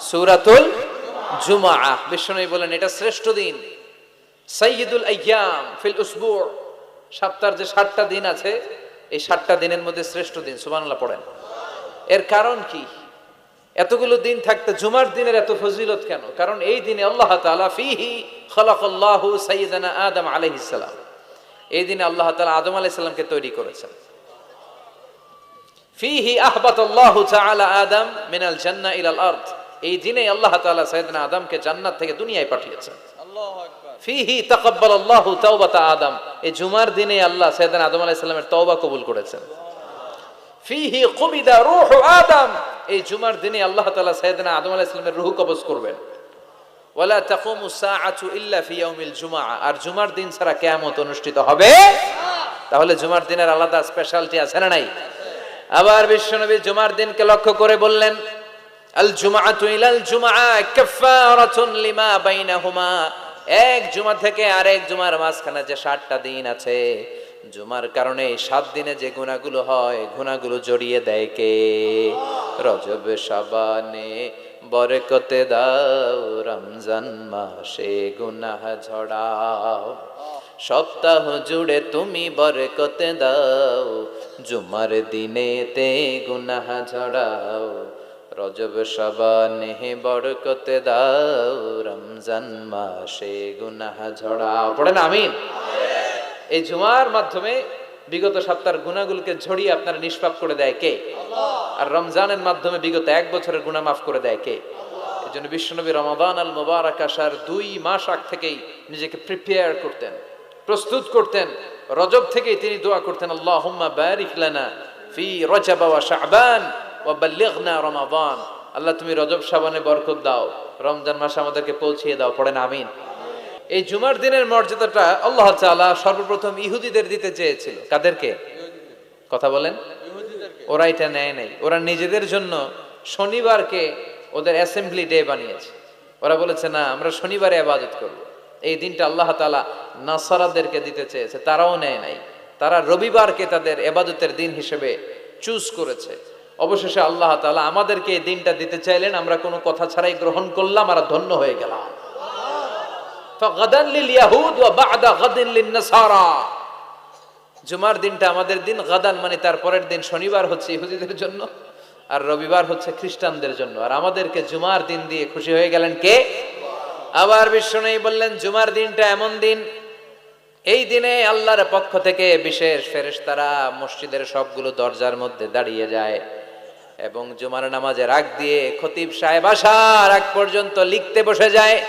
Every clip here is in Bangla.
সূরাতুল জুমআহ বিশ্বনবী বলেন, এটা শ্রেষ্ঠ দিন। সাইয়্যিদুল আইয়াম ফিল উসবু। সপ্তাহের যে সাতটা দিন আছে, এই সাতটা দিনের মধ্যে শ্রেষ্ঠ দিন, সুবহানাল্লাহ পড়েন। এর কারণ কি? এতগুলো দিন থাকতে জুমার দিনের এত ফজিলত কেন? কারণ এই দিনে আল্লাহ তাআলা ফিহি খালাকাল্লাহু সাইয়্যিদানা আদম আলাইহিস সালাম। এই দিনে আল্লাহ তাআলা আদম আলাইহিস সালামকে তৈরি করেছেন। ফিহি আহবাত আল্লাহ তাআলা আদম মিনাল জান্নাহ ইলাল আরদ। এই দিনে আল্লাহ তাআলা সাইয়েদনা আদমকে জান্নাত থেকে দুনিয়ায় পাঠিয়েছেন ফিহি তাকাব্বাল আল্লাহু তাওবাতা আদম। এই জুমার দিনে আল্লাহ সাইয়েদনা আদম আলাইহিস সালামের তওবা কবুল করেছেন। ফিহি কুবিদা রূহু আদম। এই জুমার দিনে আল্লাহ তাআলা সাইয়েদনা আদম আলাইহিস সালামের রূহ কবজ করবেন। ওয়ালা তাকুমু সাআতু ইল্লা ফি ইয়াউমিল জুমআ। আর জুমার দিন ছাড়া কিয়ামত অনুষ্ঠিত হবে? তাহলে জুমার দিনের আলাদা স্পেশালিটি আছে না নাই? আবার বিশ্বনবী জুমার দিনকে লক্ষ্য করে বললেন আল জুমাআতু ইলাল জুমআ কাফফারাতুন লিমা বাইনাহুমা। এক জুমা থেকে আরেক জুমার মাঝখানে যে সাতটা দিন আছে, জুমার কারণে সাত দিনে যে গুণাগুলো হয়, গুণাগুলো জড়িয়ে দেয় কে? রজব সাবানে বরকতে দাও, রমজান মাসে গুনাহ ঝড়াও। সপ্তাহ জুড়ে তুমি বরকতে দাও, জুমার দিনেতে গুনাহ ঝড়াও। রজব সাবানে বরকতে দাও রমজান মাসে গুনাহ ঝড়াও। পড়েন আমিন। এই জুমার মাধ্যমে বিগত সপ্তাহের গুণাগুলোকে ঝরিয়ে আপনার নিষ্পাপ করে দেয় কে? আর রমজানের মাধ্যমে বিগত এক বছরের গুণা মাফ করে দেয় কে? এই জন্য বিশ্বনবী রমাদান আল মুবারক আসার দুই মাস আগ থেকেই নিজেকে প্রিপেয়ার করতেন প্রস্তুত করতেন। রজব থেকেই তিনি দোয়া করতেন আল্লাহ বারিক লানা ফি রজব ওয়া শাবান। ওয়া বাল্লিগনা রমাদান। আল্লাহ, তুমি রজব শাবানে বরকত দাও। রমজান মাসে আমাদেরকে পৌঁছিয়ে দাও। পড়েন আমিন। এই জুমার দিনের মর্যাদাটা আল্লাহ তাআলা সর্বপ্রথম ইহুদিদের দিতে চেয়েছিল। কাদেরকে? কথা বলেন। ওরা এটা নেয় নাই। ওরা নিজেদের জন্য শনিবারকে ওদের অ্যাসেম্বলি ডে বানিয়েছে। ওরা বলেছে, না, আমরা শনিবারে আবাদত করব। এই দিনটা আল্লাহ তালা নাসারাদেরকে দিতে চেয়েছে। তারাও নেয় নাই। তারা রবিবারকে তাদের এবাদতের দিন হিসেবে চুজ করেছে। অবশেষে আল্লাহ তালা আমাদেরকে এই দিনটা দিতে চাইলেন, আমরা কোনো কথা ছাড়াই গ্রহণ করলাম আর ধন্য হয়ে গেলাম। জুমার দিনটা আমাদের দিন, গাদান মানে তার পরের দিন, শনিবার হচ্ছে ইহুদিদের জন্য আর রবিবার হচ্ছে খ্রিস্টানদের জন্য। আর আমাদেরকে জুমার দিন দিয়ে খুশি হয়ে গেলেন কে? আবার বিশ্ব নেই বললেন, জুমার দিনটা এমন দিন, এই দিনে আল্লাহর পক্ষ থেকে বিশেষ ফেরেশতারা মসজিদের সবগুলো দরজার মধ্যে দাঁড়িয়ে যায়। এবং জুমার নামাজের আগ দিয়ে খতিব সাহেব আসার আগ পর্যন্ত লিখতে বসে যায়।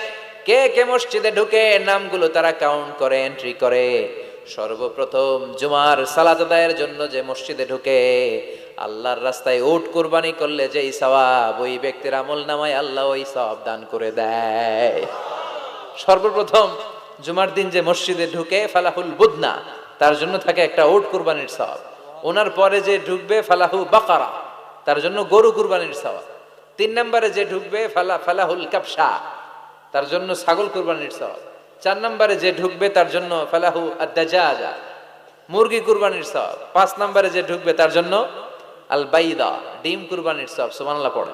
কে কে মসজিদে ঢুকে নামগুলো তারা কাউন্ট করে এন্ট্রি করে। সর্বপ্রথম জুমার সালাত আদায়ের জন্য যে মসজিদে ঢুকে, আল্লাহর রাস্তায় উট কুরবানি করলে যেই সওয়াব, ওই ব্যক্তির আমল নামায় আল্লাহ ওই সওয়াব দান করে দেয়। সর্বপ্রথম জুমার দিন যে মসজিদে ঢুকে ফালাহুল বুদনা, তার জন্য থাকে একটা উট কুরবানির সওয়াব। ওনার পরে যে ঢুকবে ফালাহু বাকারা। তার জন্য গরু কুরবানির সওয়াব। তিন নম্বরে যে ঢুকবে, ফালা, ফালাহুল কাপসা তার জন্য ছাগল কুরবানির সওয়াব। চার নম্বরে যে ঢুকবে, তার জন্য ফালাহু আদাজা মুরগি কুরবানির সওয়াব। পাঁচ নম্বরে যে ঢুকবে, তার জন্য আল বাইদা ডিম কুরবানির সওয়াব, সুবহানাল্লাহ পড়ে।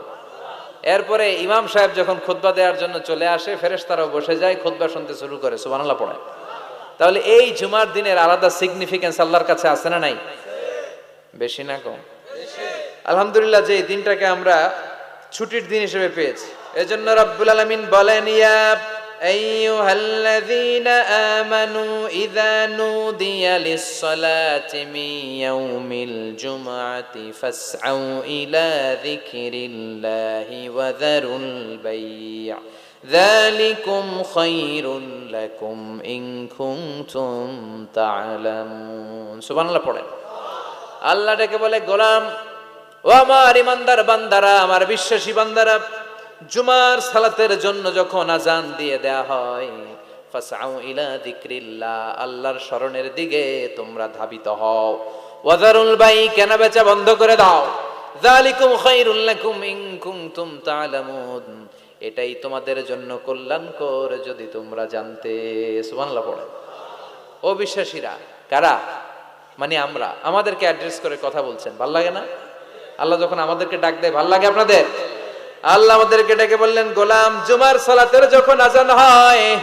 এরপরে ইমাম সাহেব যখন খুতবা দেওয়ার জন্য চলে আসে, ফেরেশতারাও বসে যায়, খুতবা শুনতে শুরু করে, সুবহানাল্লাহ পড়ে। তাহলে এই জুমার দিনের আলাদা সিগনিফিকেন্স আল্লাহর কাছে আছে না নাই? বেশি না কম? আলহামদুলিল্লাহ যে এই দিনটাকে আমরা ছুটির দিন হিসেবে পেয়েছি এজন্য রব্বুল আলামিন বলেন ইয়া আইয়ুহাল্লাযীনা আমানু ইযা নুদিয়া লিস-সালাতি মিন ইয়াউমিল জুমআতি ফাসআউ ইলা যিকরিল্লাহি ওয়া যারুল বাই' ذلكم خير لكم إن كنتم تعلمون سبحان الله পড়েন আল্লাহ ডেকে বলে গোলাম ও আমার ইমানদার বান্দারা, আমার বিশ্বাসী বান্দারা, জুমার সালাতের জন্য যখন আজান দিয়ে দেয়া হয় ইলা আল্লাহর দিকে তোমরা ধাবিত হও। বন্ধ করে দাও। এটাই তোমাদের জন্য কল্যাণকর যদি তোমরা জানতে। সুবহানাল্লাহ পড়ে ও বিশ্বাসীরা, কারা? মানে আমরা। আমাদেরকে অ্যাড্রেস করে কথা বলছেন। ভালো লাগে না? আল্লাহ যখন আমাদেরকে ডাক দেয়, ভালো লাগে আপনাদের? আল্লাহ আমাদেরকে ডেকে বললেন, গোলাম জুমার সালাতের যখন আজান হয়,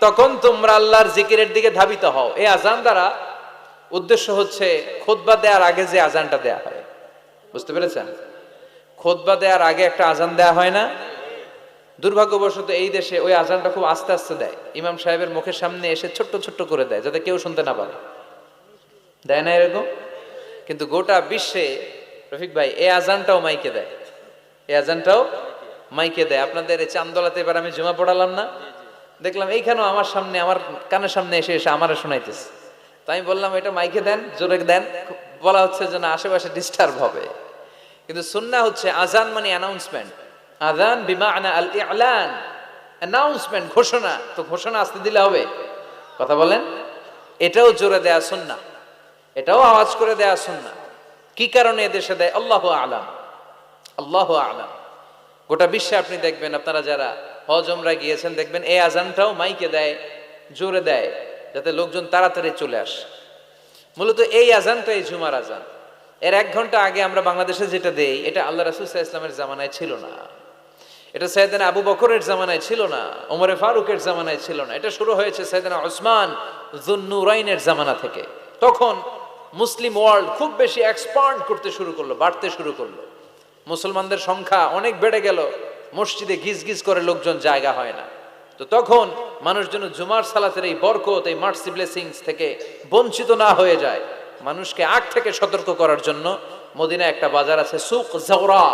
তখন তোমরা আল্লাহর জিকিরের দিকে ধাবিত হও। এই আজান দ্বারা উদ্দেশ্য হচ্ছে খোদবা দেওয়ার আগে যে আজানটা দেয়া হয়। বুঝতে পেরেছেন? খোদবা দেওয়ার আগে একটা আজান দেয়া হয় না। দুর্ভাগ্যবশত এই দেশে ওই আজানটা খুব আস্তে আস্তে দেয়। ইমাম সাহেবের মুখের সামনে এসে ছোট্ট ছোট্ট করে দেয়, যাতে কেউ শুনতে না পারে। দেয় না এরকম? কিন্তু গোটা বিশ্বে রফিক ভাই, এই আজানটাও মাইকে দেয়। এই আজানটাও মাইকে দেয়। আপনাদের এই চান্দোলাতে এবার আমি জমা পড়ালাম না। দেখলাম এইখানেও আমার সামনে, আমার কানের সামনে এসে এসে আমারে শোনাইতেছে। তো আমি বললাম, এটা মাইকে দেন, জোরে দেন। বলা হচ্ছে যেন আশেপাশে ডিস্টার্ব হবে। কিন্তু সুন্না হচ্ছে আজান মানে অ্যানাউন্সমেন্ট আজান বিমা আনা আল ইলান। অ্যানাউন্সমেন্ট ঘোষণা। তো ঘোষণা আসতে দিলে হবে। কথা বলেন? এটাও জোরে দেয়া সুন্না এটাও আওয়াজ করে দেয়া সুন্না কি কারণে এদেশে দেয়? আল্লাহ আলাম। আল্লাহ আলাম। গোটা বিশ্বে আপনি দেখবেন, আপনারা যারা হজমরা গিয়েছেন, দেখবেন এই আজানটাও মাইকে দেয়, জোরে দেয়, যাতে লোকজন তাড়াতাড়ি চলে আসে। মূলত এই আজানটা এই জুমার আজান। এর এক ঘণ্টা আগে আমরা বাংলাদেশে যেটা দেই, এটা আল্লাহ রাসুল ইসলামের জামানায় ছিল না। এটা সৈয়দান আবু বকরের জামানায় ছিল না, ওমরে ফারুকের জামানায় ছিল না। এটা শুরু হয়েছে সৈয়দানা ওসমান জুন্নুরাইনের জামানা থেকে। তখন মুসলিম ওয়ার্ল্ড খুব বেশি এক্সপান্ড করতে শুরু করল, বাড়তে শুরু করল। মুসলমানদের সংখ্যা অনেক বেড়ে গেল, মসজিদে গিজ গিজ করে লোকজন জায়গা হয় না। তো তখন মানুষ যেন জুমার সালাতের এই বরকত, এই মার্সি ব্লেসিংস থেকে বঞ্চিত না হয়ে যায়। মানুষকে আগ থেকে সতর্ক করার জন্য মদিনা একটা বাজার আছে, সুক জাওরা।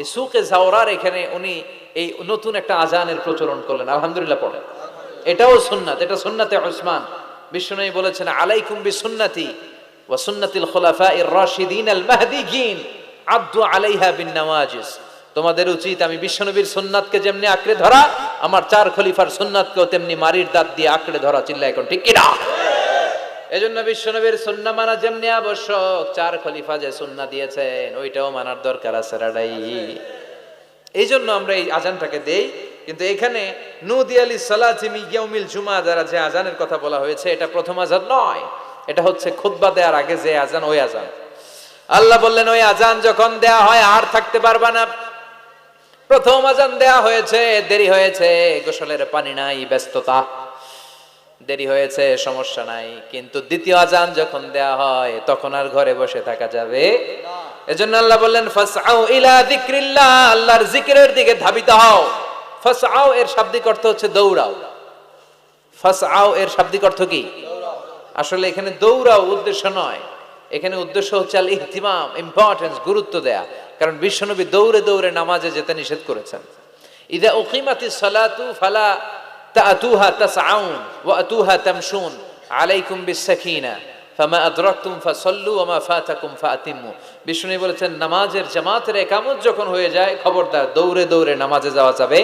এই সুকে জাওরার এখানে উনি এই নতুন একটা আজানের প্রচলন করলেন, আলহামদুলিল্লাহ পড়েন। এটাও সুন্নাত, এটা সুন্নাতে ওসমান। বিষ্ণু বলেছেন, আলাইকুম বি সুন্নাতি ওয়া সুন্নাতিল খুলাফা ইর আল মাহদিগিন। আব্দু আলাইহা বিন নওয়াজিস তোমাদের উচিত আমি বিশ্বনবীর সুন্নাতকে যেমনি আঁকড়ে ধরা, আমার চার খলিফার সুন্নাতকেও তেমনি মারির দাঁত দিয়ে আঁকড়ে ধরা চিল্লা এখন ঠিক কিনা? এজন্য বিশ্বনবীর সুন্না মানা যেমনি আবশ্যক, চার খলিফা যে সুন্না দিয়েছেন, ওইটাও মানার দরকার আছে রাডাই এই জন্য আমরা এই আজানটাকে দেই, কিন্তু এখানে নুদি আলী সালাজিমি ইয়াউমিল জুমা, যারা যে আজানের কথা বলা হয়েছে, এটা প্রথম আজান নয়। এটা হচ্ছে খুতবা দেওয়ার আগে যে আজান ওই আজান আল্লাহ বললেন, ওই আজান যখন দেয়া হয়, আর থাকতে পারবা না। প্রথম আজান দেয়া হয়েছে, দেরি হয়েছে, গোসলের পানি নাই, ব্যস্ততা। দেরি হয়েছে, সমস্যা নাই। কিন্তু দ্বিতীয় আজান যখন দেয়া হয়, তখন আর ঘরে বসে থাকা যাবে এজন্য আল্লাহ বললেন, ফাসআউ ইলা যিকরিল্লাহ। আল্লাহর জিকিরের দিকে ধাবিত হও। ফাসআউ, এর শাব্দিক অর্থ হচ্ছে দৌড়াও। ফাসআউ, এর শাব্দিক অর্থ কি? আসলে এখানে দৌড়াও উদ্দেশ্য নয়। এখানে উদ্দেশ্য হচ্ছে আল ইহতিমাম ইম্পর্টেন্স গুরুত্ব দেয়া। কারণ বিশ্বনবী দৌড়ে দৌড়ে নামাজে যেতে নিষেধ করেছেন। ইদা উকিমাতিস সালাতু ফালা তাতুহা তাসআউন ওয়া আতুহা তামশুন আলাইকুম বিসাকিনা ফামা আদরাকতুম ফাসাল্লু ওয়া মা ফাতাকুম ফাতিমু বিষ্ণু বলেছেন, নামাজের জামাতের একামত যখন হয়ে যায়, খবরদার, দৌড়ে দৌড়ে নামাজে যাওয়া যাবে